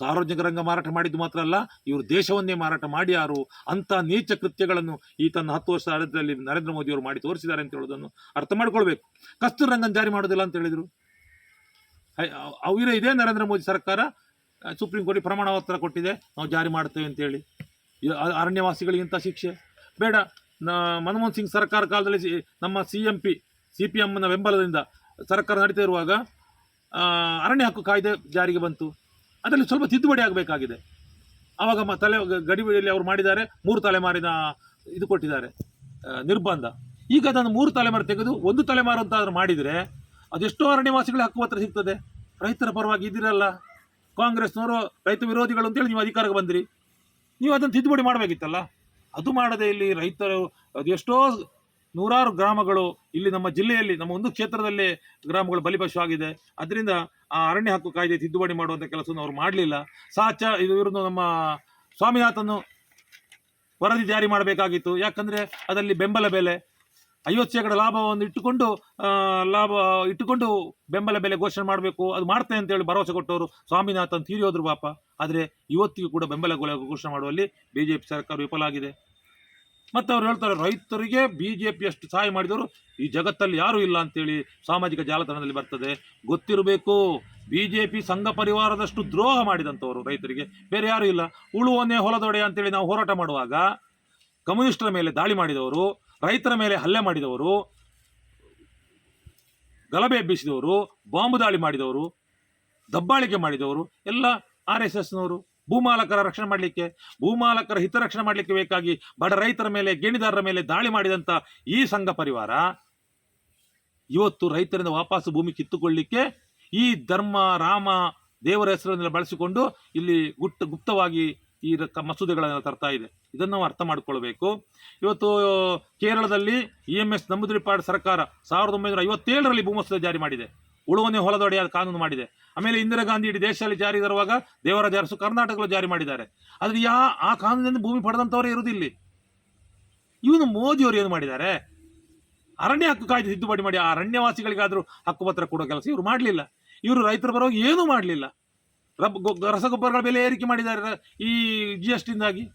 ಸಾರ್ವಜನಿಕ ರಂಗ ಮಾರಾಟ ಮಾಡಿದ್ದು ಮಾತ್ರ ಅಲ್ಲ, ಇವರು ದೇಶವನ್ನೇ ಮಾರಾಟ ಮಾಡಿ ಯಾರು ಅಂಥ ನೀಚ ಕೃತ್ಯಗಳನ್ನು ಈ ತನ್ನ ಹತ್ತು ವರ್ಷ ಆಡಳಿತದಲ್ಲಿ ನರೇಂದ್ರ ಮೋದಿ ಅವರು ಮಾಡಿ ತೋರಿಸಿದ್ದಾರೆ ಅಂತ ಹೇಳೋದನ್ನು ಅರ್ಥ ಮಾಡ್ಕೊಳ್ಬೇಕು. ಕಸ್ತೂರ್ ರಂಗನ್ ಜಾರಿ ಮಾಡೋದಿಲ್ಲ ಅಂತ ಹೇಳಿದರು. ಅವರ ಇದೇ ನರೇಂದ್ರ ಮೋದಿ ಸರ್ಕಾರ ಸುಪ್ರೀಂ ಕೋರ್ಟ್ ಪ್ರಮಾಣ ಪತ್ರ ಕೊಟ್ಟಿದೆ, ನಾವು ಜಾರಿ ಮಾಡ್ತೇವೆ ಅಂತೇಳಿ ಅರಣ್ಯವಾಸಿಗಳಿಗಿಂತ ಶಿಕ್ಷೆ. ಬೇಡ ಮನಮೋಹನ್ ಸಿಂಗ್ ಸರ್ಕಾರ ಕಾಲದಲ್ಲಿ ನಮ್ಮ C M P C P ಎಮ್ನ ಬೆಂಬಲದಿಂದ ಸರ್ಕಾರ ನಡೀತಾ ಇರುವಾಗ ಅರಣ್ಯ ಹಕ್ಕು ಕಾಯ್ದೆ ಜಾರಿಗೆ ಬಂತು. ಅದರಲ್ಲಿ ಸ್ವಲ್ಪ ತಿದ್ದುಪಡಿ ಆಗಬೇಕಾಗಿದೆ. ಆವಾಗ ಮ ತಲೆ ಗಡಿಬಿಡಿಯಲ್ಲಿ ಅವರು ಮಾಡಿದ್ದಾರೆ, ಮೂರು ತಲೆಮಾರಿನ ಇದು ಕೊಟ್ಟಿದ್ದಾರೆ ನಿರ್ಬಂಧ. ಈಗ ಅದನ್ನು ಮೂರು ತಲೆಮಾರು ತೆಗೆದು ಒಂದು ತಲೆಮಾರು ಅಂತ ಆದ್ರೂ ಮಾಡಿದರೆ ಅದೆಷ್ಟೋ ಅರಣ್ಯವಾಸಿಗಳ ಹಕ್ಕು ಪತ್ರ ಸಿಗ್ತದೆ. ರೈತರ ಪರವಾಗಿ ಇದ್ದಿರಲ್ಲ ಕಾಂಗ್ರೆಸ್ನವರು ರೈತ ವಿರೋಧಿಗಳು ಅಂತೇಳಿ ನೀವು ಅಧಿಕಾರಕ್ಕೆ ಬಂದಿರಿ. ನೀವು ಅದನ್ನು ತಿದ್ದುಪಡಿ ಮಾಡಬೇಕಿತ್ತಲ್ಲ? ಅದು ಮಾಡದೆ ಇಲ್ಲಿ ರೈತರು ಅದೆಷ್ಟೋ ನೂರಾರು ಗ್ರಾಮಗಳು ಇಲ್ಲಿ ನಮ್ಮ ಜಿಲ್ಲೆಯಲ್ಲಿ, ನಮ್ಮ ಒಂದು ಕ್ಷೇತ್ರದಲ್ಲೇ ಗ್ರಾಮಗಳು ಬಲಿಪಶು ಆಗಿದೆ. ಅದರಿಂದ ಆ ಅರಣ್ಯ ಹಕ್ಕು ಕಾಯ್ದೆ ತಿದ್ದುಪಡಿ ಮಾಡುವಂಥ ಕೆಲಸವನ್ನು ಅವರು ಮಾಡಲಿಲ್ಲ. ಸಾಚ ಇವ್ರದ್ದು ನಮ್ಮ ಸ್ವಾಮಿನಾಥನ್ನು ವರದಿ ಜಾರಿ ಮಾಡಬೇಕಾಗಿತ್ತು. ಯಾಕಂದರೆ ಅದರಲ್ಲಿ ಬೆಂಬಲ ಬೆಲೆ, ಐವತ್ತು ಶೇಕಡ ಲಾಭವನ್ನು ಇಟ್ಟುಕೊಂಡು ಲಾಭ ಇಟ್ಟುಕೊಂಡು ಬೆಂಬಲ ಬೆಲೆ ಘೋಷಣೆ ಮಾಡಬೇಕು. ಅದು ಮಾಡ್ತೇನೆ ಅಂತೇಳಿ ಭರವಸೆ ಕೊಟ್ಟವರು ಸ್ವಾಮಿನಾಥನ್ ತೀರಿ ಹೋದ್ರು ಪಾಪ. ಆದರೆ ಇವತ್ತಿಗೂ ಕೂಡ ಬೆಂಬಲ ಬೆಲೆ ಘೋಷಣೆ ಮಾಡುವಲ್ಲಿ ಬಿ ಸರ್ಕಾರ ವಿಫಲ ಆಗಿದೆ. ಮತ್ತು ಅವ್ರು ಹೇಳ್ತಾರೆ, ರೈತರಿಗೆ ಬಿ ಜೆ ಅಷ್ಟು ಸಹಾಯ ಮಾಡಿದವರು ಈ ಜಗತ್ತಲ್ಲಿ ಯಾರೂ ಇಲ್ಲ ಅಂತೇಳಿ ಸಾಮಾಜಿಕ ಜಾಲತಾಣದಲ್ಲಿ ಬರ್ತದೆ. ಗೊತ್ತಿರಬೇಕು ಬಿ ಜೆ ಪಿ ಸಂಘ ಪರಿವಾರದಷ್ಟು ದ್ರೋಹ ಮಾಡಿದಂಥವ್ರು ರೈತರಿಗೆ, ಬೇರೆ ಯಾರೂ ಇಲ್ಲ. ಉಳುವನ್ನೇ ಹೊಲದೊಡೆ ಅಂತೇಳಿ ನಾವು ಹೋರಾಟ ಮಾಡುವಾಗ ಕಮ್ಯುನಿಸ್ಟರ ಮೇಲೆ ದಾಳಿ ಮಾಡಿದವರು, ರೈತರ ಮೇಲೆ ಹಲ್ಲೆ ಮಾಡಿದವರು, ಗಲಭೆ ಎಬ್ಬಿಸಿದವರು, ಬಾಂಬು ದಾಳಿ ಮಾಡಿದವರು, ದಬ್ಬಾಳಿಕೆ ಮಾಡಿದವರು, ಎಲ್ಲ ಆರ್ ಎಸ್ ಎಸ್ನವರು. ಭೂಮಾಲಕರ ರಕ್ಷಣೆ ಮಾಡಲಿಕ್ಕೆ, ಭೂಮಾಲಕರ ಹಿತರಕ್ಷಣೆ ಮಾಡಲಿಕ್ಕೆ ಬೇಕಾಗಿ ಬಡ ರೈತರ ಮೇಲೆ, ಗೇಣಿದಾರರ ಮೇಲೆ ದಾಳಿ ಮಾಡಿದಂಥ ಈ ಸಂಘ ಪರಿವಾರ ಇವತ್ತು ರೈತರಿಂದ ವಾಪಸ್ ಭೂಮಿ ಕಿತ್ತುಕೊಳ್ಳಿಕ್ಕೆ ಈ ಧರ್ಮ, ರಾಮ ದೇವರ ಹೆಸರನ್ನೆಲ್ಲ ಬಳಸಿಕೊಂಡು ಇಲ್ಲಿ ಗುಪ್ತ, ಗುಪ್ತವಾಗಿ ಈ ಮಸೂದೆಗಳನ್ನು ತರ್ತಾ ಇದೆ. ಇದನ್ನು ನಾವು ಅರ್ಥ ಮಾಡಿಕೊಳ್ಬೇಕು. ಇವತ್ತು ಕೇರಳದಲ್ಲಿ ಇ ಎಂ ಎಸ್ ನಂಬುದ್ರಿಪಾಡ್ ಸರ್ಕಾರ ಸಾವಿರದ ಒಂಬೈನೂರ ಐವತ್ತೇಳರಲ್ಲಿ ಭೂಮಸೂದೆ ಜಾರಿ ಮಾಡಿದೆ. ಉಳುವನೆ ಹೊಲದೊಡೆಯ ಕಾನೂನು ಮಾಡಿದೆ. ಆಮೇಲೆ ಇಂದಿರಾ ಗಾಂಧಿ ಇಡೀ ದೇಶದಲ್ಲಿ ಜಾರಿ ತರುವಾಗ ದೇವರಾಜ ಅರಸು ಜಾರಿ ಮಾಡಿದ್ದಾರೆ. ಆದರೆ ಯಾ, ಆ ಕಾನೂನಿನಿಂದ ಭೂಮಿ ಪಡೆದಂಥವರೇ ಇರುವುದಿಲ್ಲ. ಇವನು ಮೋದಿಯವರು ಏನು ಮಾಡಿದ್ದಾರೆ? ಅರಣ್ಯ ಹಕ್ಕು ಕಾಯ್ದೆ ತಿದ್ದುಪಡಿ ಮಾಡಿ, ಆ ಅರಣ್ಯವಾಸಿಗಳಿಗಾದರೂ ಹಕ್ಕುಪತ್ರ ಕೊಡೋ ಕೆಲಸ ಇವರು ಮಾಡಲಿಲ್ಲ. ಇವರು ರೈತರ ಪರವಾಗಿ ಏನೂ ಮಾಡಲಿಲ್ಲ. ರಬ್ ರಸಗೊಬ್ಬರಗಳ ಬೆಲೆ ಏರಿಕೆ ಮಾಡಿದ್ದಾರೆ ಈ ಜಿ ಎಸ್ ಟಿಯಿಂದಾಗಿ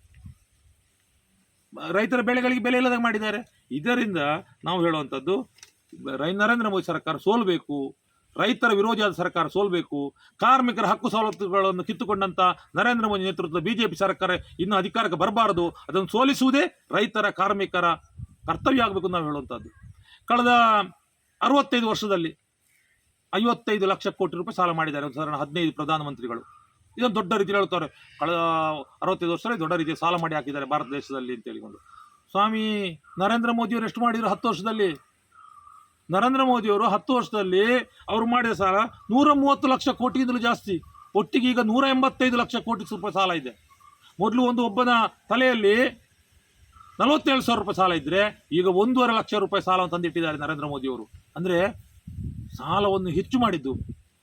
ರೈತರ ಬೆಳೆಗಳಿಗೆ ಬೆಲೆ ಇಲ್ಲದಾಗ ಮಾಡಿದ್ದಾರೆ. ಇದರಿಂದ ನಾವು ಹೇಳುವಂಥದ್ದು, ರೈ, ನರೇಂದ್ರ ಮೋದಿ ಸರ್ಕಾರ ಸೋಲ್ಬೇಕು. ರೈತರ ವಿರೋಧಿಯಾದ ಸರ್ಕಾರ ಸೋಲಬೇಕು, ಕಾರ್ಮಿಕರ ಹಕ್ಕು ಸವಲತ್ತುಗಳನ್ನು ಕಿತ್ತುಕೊಂಡಂತ ನರೇಂದ್ರ ಮೋದಿ ನೇತೃತ್ವದ ಬಿಜೆಪಿ ಸರ್ಕಾರ ಇನ್ನು ಅಧಿಕಾರಕ್ಕೆ ಬರಬಾರದು, ಅದನ್ನು ಸೋಲಿಸುವುದೇ ರೈತರ, ಕಾರ್ಮಿಕರ ಕರ್ತವ್ಯ ಆಗಬೇಕು ನಾವು ಹೇಳುವಂಥದ್ದು ಕಳೆದ ಅರವತ್ತೈದು ವರ್ಷದಲ್ಲಿ ಐವತ್ತೈದು ಲಕ್ಷ ಕೋಟಿ ರೂಪಾಯಿ ಸಾಲ ಮಾಡಿದ್ದಾರೆ ಸಾಧಾರಣ ಹದಿನೈದು ಪ್ರಧಾನಮಂತ್ರಿಗಳು. ಇದೊಂದು ದೊಡ್ಡ ರೀತಿಯಲ್ಲಿ ಹೇಳ್ತಾರೆ, ಕಳೆದ ಅರವತ್ತೈದು ವರ್ಷದಲ್ಲಿ ದೊಡ್ಡ ರೀತಿಯ ಸಾಲ ಮಾಡಿ ಹಾಕಿದ್ದಾರೆ ಭಾರತ ದೇಶದಲ್ಲಿ ಅಂತ ಹೇಳಿಕೊಂಡು ಸ್ವಾಮಿ, ನರೇಂದ್ರ ಮೋದಿಯವರು ಎಷ್ಟು ಮಾಡಿದ್ರು ಹತ್ತು ವರ್ಷದಲ್ಲಿ? ನರೇಂದ್ರ ಮೋದಿಯವರು ಹತ್ತು ವರ್ಷದಲ್ಲಿ ಅವರು ಮಾಡಿದ ಸಾಲ ನೂರ ಮೂವತ್ತು ಲಕ್ಷ ಕೋಟಿಗಿಂತಲೂ ಜಾಸ್ತಿ. ಒಟ್ಟಿಗೆ ಈಗ ನೂರ ಎಂಬತ್ತೈದು ಲಕ್ಷ ಕೋಟಿ ರೂಪಾಯಿ ಸಾಲ ಇದೆ. ಮೊದಲು ಒಂದು ಒಬ್ಬನ ತಲೆಯಲ್ಲಿ ನಲವತ್ತೇಳು ಸಾವಿರ ರೂಪಾಯಿ ಸಾಲ ಇದ್ದರೆ ಈಗ ಒಂದೂವರೆ ಲಕ್ಷ ರೂಪಾಯಿ ಸಾಲವನ್ನು ತಂದಿಟ್ಟಿದ್ದಾರೆ ನರೇಂದ್ರ ಮೋದಿಯವರು. ಅಂದರೆ ಸಾಲವನ್ನು ಹೆಚ್ಚು ಮಾಡಿದ್ದು.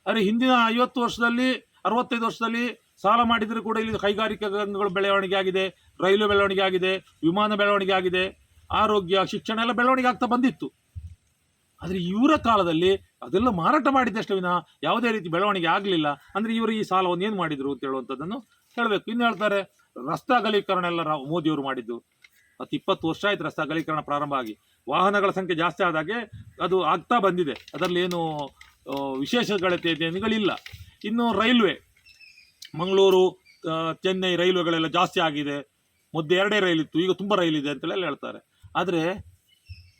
ಅರೆ ಹಿಂದಿನ ಐವತ್ತು ವರ್ಷದಲ್ಲಿ, ಅರವತ್ತೈದು ವರ್ಷದಲ್ಲಿ ಸಾಲ ಮಾಡಿದರೂ ಕೂಡ ಇಲ್ಲಿ ಕೈಗಾರಿಕಾ ರಂಗಗಳು ಬೆಳವಣಿಗೆ ಆಗಿದೆ, ರೈಲು ಬೆಳವಣಿಗೆ ಆಗಿದೆ, ವಿಮಾನ ಬೆಳವಣಿಗೆ ಆಗಿದೆ, ಆರೋಗ್ಯ, ಶಿಕ್ಷಣ ಎಲ್ಲ ಬೆಳವಣಿಗೆ ಆಗ್ತಾ ಬಂದಿತ್ತು. ಆದರೆ ಇವರ ಕಾಲದಲ್ಲಿ ಅದೆಲ್ಲ ಮಾರಾಟ ಮಾಡಿದ್ದಷ್ಟೇ ವಿನ ಯಾವುದೇ ರೀತಿ ಬೆಳವಣಿಗೆ ಆಗಲಿಲ್ಲ. ಅಂದರೆ ಇವರು ಈ ಸಾಲವನ್ನು ಏನು ಮಾಡಿದರು ಅಂತ ಹೇಳುವಂಥದ್ದನ್ನು ಹೇಳಬೇಕು. ಇನ್ನು ಹೇಳ್ತಾರೆ, ರಸ್ತೆ ಅಗಲೀಕರಣ ಎಲ್ಲ ಮೋದಿಯವರು ಮಾಡಿದ್ದು. ಮತ್ತು ಇಪ್ಪತ್ತು ವರ್ಷ ಆಯ್ತು ರಸ್ತೆ ಅಗಲೀಕರಣ ಪ್ರಾರಂಭ ಆಗಿ. ವಾಹನಗಳ ಸಂಖ್ಯೆ ಜಾಸ್ತಿ ಆದಾಗೆ ಅದು ಆಗ್ತಾ ಬಂದಿದೆ. ಅದರಲ್ಲಿ ಏನು ವಿಶೇಷಗಳಿಲ್ಲ ಇನ್ನು ರೈಲ್ವೆ, ಮಂಗಳೂರು ಚೆನ್ನೈ ರೈಲ್ವೆಗಳೆಲ್ಲ ಜಾಸ್ತಿ ಆಗಿದೆ. ಮೊದಲು ಎರಡೇ ರೈಲ್ ಇತ್ತು ಈಗ ತುಂಬ ರೈಲ್ ಇದೆ ಅಂತೆಲ್ಲ ಹೇಳ್ತಾರೆ. ಆದರೆ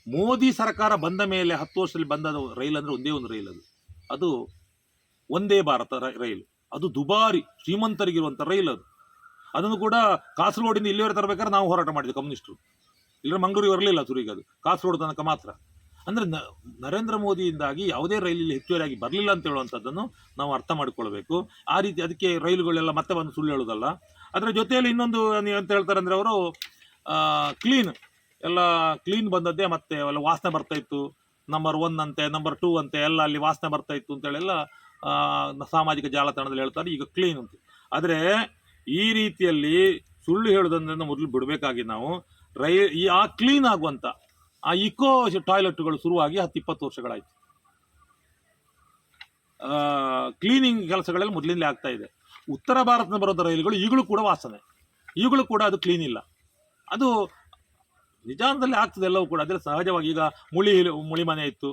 ಮೋದಿ ಸರ್ಕಾರ ಬಂದ ಮೇಲೆ ಹತ್ತು ವರ್ಷದಲ್ಲಿ ಬಂದ ರೈಲ್ ಅಂದರೆ ಒಂದೇ ಒಂದು ರೈಲ್ ಅದು. ಅದು ಒಂದೇ ಭಾರತ ರೈಲು. ಅದು ದುಬಾರಿ ಶ್ರೀಮಂತರಿಗಿರುವಂಥ ರೈಲ್ ಅದು. ಅದನ್ನು ಕೂಡ ಕಾಸರಗೋಡಿಂದ ಇಲ್ಲಿವರೆ ತರಬೇಕಾದ್ರೆ ನಾವು ಹೋರಾಟ ಮಾಡಿದ್ವಿ ಕಮ್ಯುನಿಸ್ಟರು. ಇಲ್ಲ ಮಂಗಳೂರಿಗೆ ಬರಲಿಲ್ಲ ಸುರಿಗೆ ಅದು. ಕಾಸರಗೋಡು ತನಕ ಮಾತ್ರ. ಅಂದರೆ ನರೇಂದ್ರ ಮೋದಿಯಿಂದಾಗಿ ಯಾವುದೇ ರೈಲಲ್ಲಿ ಹೆಚ್ಚುವರಿಯಾಗಿ ಬರಲಿಲ್ಲ ಅಂತ ಹೇಳುವಂಥದ್ದನ್ನು ನಾವು ಅರ್ಥ ಮಾಡಿಕೊಳ್ಬೇಕು. ಆ ರೀತಿ ಅದಕ್ಕೆ ರೈಲುಗಳೆಲ್ಲ ಮತ್ತೆ ಬಂದು ಸುಳ್ಳು ಹೇಳೋದಲ್ಲ ಅದರ ಜೊತೆಯಲ್ಲಿ ಇನ್ನೊಂದು ಅಂತ ಹೇಳ್ತಾರೆ ಅಂದರೆ ಅವರು ಕ್ಲೀನ್ ಎಲ್ಲ ಕ್ಲೀನ್ ಬಂದದ್ದೇ ಮತ್ತೆ ಎಲ್ಲ ವಾಸನೆ ಬರ್ತಾ ಇತ್ತು. ನಂಬರ್ ಒನ್ ಅಂತೆ ನಂಬರ್ ಟೂ ಅಂತೆ, ಎಲ್ಲ ಅಲ್ಲಿ ವಾಸನೆ ಬರ್ತಾ ಇತ್ತು ಅಂತೇಳೆಲ್ಲ ಸಾಮಾಜಿಕ ಜಾಲತಾಣದಲ್ಲಿ ಹೇಳ್ತಾರೆ. ಈಗ ಕ್ಲೀನ್ ಅಂತ ಆದರೆ ಈ ರೀತಿಯಲ್ಲಿ ಸುಳ್ಳು ಹೇಳೋದಂದ್ರೆ ಮೊದಲು ಬಿಡಬೇಕಾಗಿ ನಾವು ರೈ, ಈ, ಆ ಕ್ಲೀನ್ ಆಗುವಂಥ ಆ ಇಕೋ ಟಾಯ್ಲೆಟ್ಗಳು ಶುರುವಾಗಿ ಹತ್ತು, ಇಪ್ಪತ್ತು ವರ್ಷಗಳಾಯಿತು. ಕ್ಲೀನಿಂಗ್ ಕೆಲಸಗಳೆಲ್ಲ ಮೊದಲಿಂದಲೇ ಆಗ್ತಾ ಇದೆ. ಉತ್ತರ ಭಾರತದ ಬರೋದ ರೈಲುಗಳು ಈಗಲೂ ಕೂಡ ವಾಸನೆ. ಈಗಲೂ ಕೂಡ ಅದು ಕ್ಲೀನ್ ಇಲ್ಲ. ಅದು ನಿಜಾನದಲ್ಲಿ ಆಗ್ತದೆ ಎಲ್ಲವೂ ಕೂಡ. ಅದೆಲ್ಲ ಸಹಜವಾಗಿ ಈಗ ಮುಳಿ ಮುಳಿ ಮನೆ ಇತ್ತು,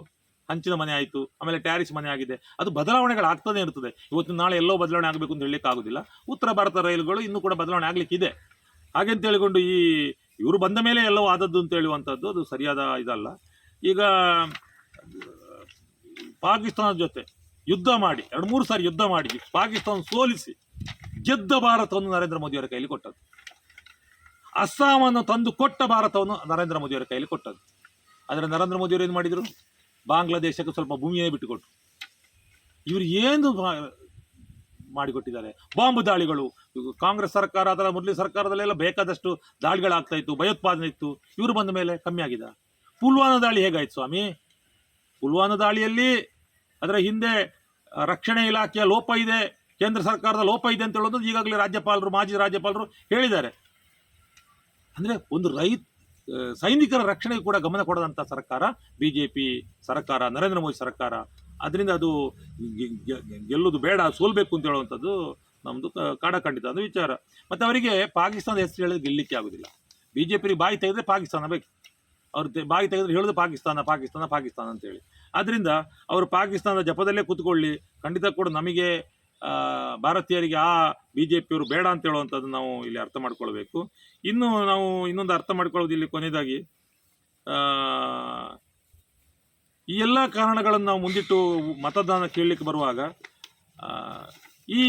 ಹಂಚಿನ ಮನೆ ಆಯಿತು, ಆಮೇಲೆ ಟ್ಯಾರಿಸ್ ಮನೆ ಆಗಿದೆ. ಅದು ಬದಲಾವಣೆಗಳು ಆಗ್ತಾನೆ ಇರ್ತದೆ. ಇವತ್ತು ನಾಳೆ ಎಲ್ಲೋ ಬದಲಾವಣೆ ಆಗಬೇಕು ಅಂತ ಹೇಳಲಿಕ್ಕೆ ಆಗೋದಿಲ್ಲ ಉತ್ತರ ಭಾರತ ರೈಲುಗಳು ಇನ್ನೂ ಕೂಡ ಬದಲಾವಣೆ ಆಗಲಿಕ್ಕಿದೆ. ಹಾಗೆ ಅಂತ ಹೇಳಿಕೊಂಡು ಈ ಇವರು ಬಂದ ಮೇಲೆ ಎಲ್ಲವೂ ಆದದ್ದು ಅಂತ ಹೇಳುವಂಥದ್ದು ಅದು ಸರಿಯಾದ ಇದಲ್ಲ. ಈಗ ಪಾಕಿಸ್ತಾನದ ಜೊತೆ ಯುದ್ಧ ಮಾಡಿ ಎರಡು ಮೂರು ಸಾರಿ ಯುದ್ಧ ಮಾಡಿ ಪಾಕಿಸ್ತಾನ ಸೋಲಿಸಿ ಗೆದ್ದ ಭಾರತವನ್ನು ನರೇಂದ್ರ ಮೋದಿಯವರ ಕೈಲಿ ಕೊಟ್ಟದ್ದು. ಅಸ್ಸಾಮನ್ನು ತಂದು ಕೊಟ್ಟ ಭಾರತವನ್ನು ನರೇಂದ್ರ ಮೋದಿಯವರ ಕೈಯಲ್ಲಿ ಕೊಟ್ಟದ್ದು. ಆದರೆ ನರೇಂದ್ರ ಮೋದಿಯವರು ಏನು ಮಾಡಿದರು? ಬಾಂಗ್ಲಾದೇಶಕ್ಕೆ ಸ್ವಲ್ಪ ಭೂಮಿಯೇ ಬಿಟ್ಟುಕೊಟ್ರು. ಇವರು ಏನು ಮಾಡಿಕೊಟ್ಟಿದ್ದಾರೆ? ಬಾಂಬ್ ದಾಳಿಗಳು. ಕಾಂಗ್ರೆಸ್ ಸರ್ಕಾರ, ಅದರ ಮೊದಲಿನ ಸರ್ಕಾರದಲ್ಲೆಲ್ಲ ಬೇಕಾದಷ್ಟು ದಾಳಿಗಳಾಗ್ತಾ ಇತ್ತು, ಭಯೋತ್ಪಾದನೆ ಇತ್ತು. ಇವರು ಬಂದ ಮೇಲೆ ಕಮ್ಮಿ ಆಗಿದೆ? ಪುಲ್ವಾನ ದಾಳಿ ಹೇಗಾಯ್ತು ಸ್ವಾಮಿ? ಪುಲ್ವಾನ ದಾಳಿಯಲ್ಲಿ ಅದರ ಹಿಂದೆ ರಕ್ಷಣೆ ಇಲಾಖೆಯ ಲೋಪ ಇದೆ, ಕೇಂದ್ರ ಸರ್ಕಾರದ ಲೋಪ ಇದೆ ಅಂತ ಹೇಳೋದು ಈಗಾಗಲೇ ರಾಜ್ಯಪಾಲರು, ಮಾಜಿ ರಾಜ್ಯಪಾಲರು ಹೇಳಿದ್ದಾರೆ. ಅಂದ್ರೆ ಒಂದು ರೈತ ಸೈನಿಕರ ರಕ್ಷಣೆಗೆ ಕೂಡ ಗಮನ ಕೊಡದಂತ ಸರ್ಕಾರ, ಬಿಜೆಪಿ ಸರ್ಕಾರ, ನರೇಂದ್ರ ಮೋದಿ ಸರ್ಕಾರ. ಅದರಿಂದ ಅದು ಗೆ- ಗೆ- ಬೇಡ, ಸೋಲ್ಬೇಕು ಅಂತ ಹೇಳುವಂಥದ್ದು ನಮ್ದು ಕಾಡ ಖಂಡಿತ ಅದು ವಿಚಾರ. ಮತ್ತೆ ಅವರಿಗೆ ಪಾಕಿಸ್ತಾನದ ಹೆಸರು ಹೇಳಿದ್ರೆ ಗೆಲ್ಲಿಕ್ಕೆ ಜೆ ಬಿಜೆಪಿ ಬಾಯಿ ತೆಗೆದ್ರೆ ಪಾಕಿಸ್ತಾನ ಬೇಕು. ಅವ್ರ ಬಾಯಿ ತೆಗೆದ್ರೆ ಹೇಳೋದು ಪಾಕಿಸ್ತಾನ ಪಾಕಿಸ್ತಾನ ಪಾಕಿಸ್ತಾನ ಅಂತೇಳಿ. ಆದ್ದರಿಂದ ಅವರು ಪಾಕಿಸ್ತಾನದ ಜಪದಲ್ಲೇ ಕೂತ್ಕೊಳ್ಳಿ. ಖಂಡಿತ ಕೂಡ ನಮಗೆ ಭಾರತೀಯರಿಗೆ ಆ ಬಿ ಜೆ ಪಿಯವರು ಬೇಡ ಅಂತ ಹೇಳುವಂಥದ್ದು ನಾವು ಇಲ್ಲಿ ಅರ್ಥ ಮಾಡ್ಕೊಳ್ಬೇಕು. ಇನ್ನು ನಾವು ಇನ್ನೊಂದು ಅರ್ಥ ಮಾಡ್ಕೊಳ್ಳೋದು ಇಲ್ಲಿ ಕೊನೆಯದಾಗಿ ಈ ಎಲ್ಲ ಕಾರಣಗಳನ್ನು ನಾವು ಮುಂದಿಟ್ಟು ಮತದಾನ ಕೇಳಲಿಕ್ಕೆ ಬರುವಾಗ ಈ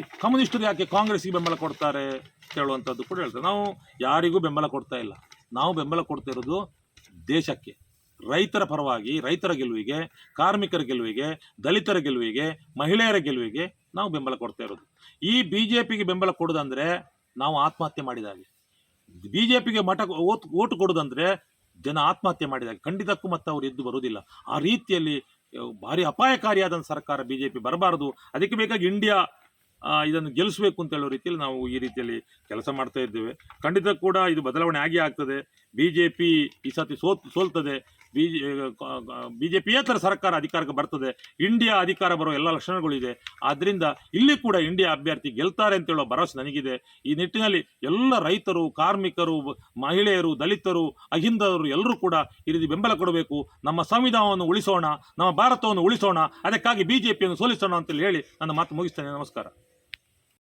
ಕಮ್ಯುನಿಸ್ಟರು ಯಾಕೆ ಕಾಂಗ್ರೆಸ್ಗೆ ಬೆಂಬಲ ಕೊಡ್ತಾರೆ ಹೇಳುವಂಥದ್ದು ಕೂಡ ಹೇಳ್ತಾರೆ. ನಾವು ಯಾರಿಗೂ ಬೆಂಬಲ ಕೊಡ್ತಾ ಇಲ್ಲ. ನಾವು ಬೆಂಬಲ ಕೊಡ್ತಾ ಇರೋದು ದೇಶಕ್ಕೆ. ರೈತರ ಪರವಾಗಿ, ರೈತರ ಗೆಲುವಿಗೆ, ಕಾರ್ಮಿಕರ ಗೆಲುವಿಗೆ, ದಲಿತರ ಗೆಲುವಿಗೆ, ಮಹಿಳೆಯರ ಗೆಲುವಿಗೆ ನಾವು ಬೆಂಬಲ ಕೊಡ್ತಾ ಇರೋದು. ಈ ಬಿ ಜೆ ಪಿಗೆ ಬೆಂಬಲ ಕೊಡೋದಂದ್ರೆ ನಾವು ಆತ್ಮಹತ್ಯೆ ಮಾಡಿದಾಗೆ. ಬಿ ಜೆ ಪಿಗೆ ಮಠ ಓಟ್ ಓಟು ಕೊಡೋದಂದ್ರೆ ಜನ ಆತ್ಮಹತ್ಯೆ ಮಾಡಿದಾಗ. ಖಂಡಿತಕ್ಕೂ ಮತ್ತೆ ಅವರು ಎದ್ದು ಬರುವುದಿಲ್ಲ. ಆ ರೀತಿಯಲ್ಲಿ ಭಾರಿ ಅಪಾಯಕಾರಿಯಾದಂಥ ಸರ್ಕಾರ ಬಿಜೆಪಿ ಬರಬಾರದು. ಅದಕ್ಕೆ ಬೇಕಾಗಿ ಇಂಡಿಯಾ ಇದನ್ನು ಗೆಲ್ಲಿಸಬೇಕು ಅಂತ ಹೇಳೋ ರೀತಿಯಲ್ಲಿ ನಾವು ಈ ರೀತಿಯಲ್ಲಿ ಕೆಲಸ ಮಾಡ್ತಾ ಇದ್ದೇವೆ. ಖಂಡಿತ ಕೂಡ ಇದು ಬದಲಾವಣೆ ಆಗಿ ಆಗ್ತದೆ. ಬಿಜೆಪಿ ಈ ಸತಿ ಸೋತ್, ಸೋಲ್ತದೆ. ಬಿಜೆ ಪಿಯೇತರ ಸರ್ಕಾರ ಅಧಿಕಾರಕ್ಕೆ ಬರ್ತದೆ, ಇಂಡಿಯಾ ಅಧಿಕಾರ ಬರೋ ಎಲ್ಲ ಲಕ್ಷಣಗಳಿದೆ. ಆದ್ದರಿಂದ ಇಲ್ಲಿ ಕೂಡ ಇಂಡಿಯಾ ಅಭ್ಯರ್ಥಿ ಗೆಲ್ತಾರೆ ಅಂತ ಹೇಳೋ ಭರವಸೆ ನನಗಿದೆ. ಈ ನಿಟ್ಟಿನಲ್ಲಿ ಎಲ್ಲ ರೈತರು, ಕಾರ್ಮಿಕರು, ಮಹಿಳೆಯರು, ದಲಿತರು ಅಹಿಂದರು ಎಲ್ಲರೂ ಕೂಡ ಈ ರೀತಿ ಬೆಂಬಲ ಕೊಡಬೇಕು. ನಮ್ಮ ಸಂವಿಧಾನವನ್ನು ಉಳಿಸೋಣ, ನಮ್ಮ ಭಾರತವನ್ನು ಉಳಿಸೋಣ, ಅದಕ್ಕಾಗಿ ಬಿಜೆಪಿಯನ್ನು ಸೋಲಿಸೋಣ ಅಂತೇಳಿ ಹೇಳಿ ನನ್ನ ಮಾತು ಮುಗಿಸ್ತೇನೆ. ನಮಸ್ಕಾರ.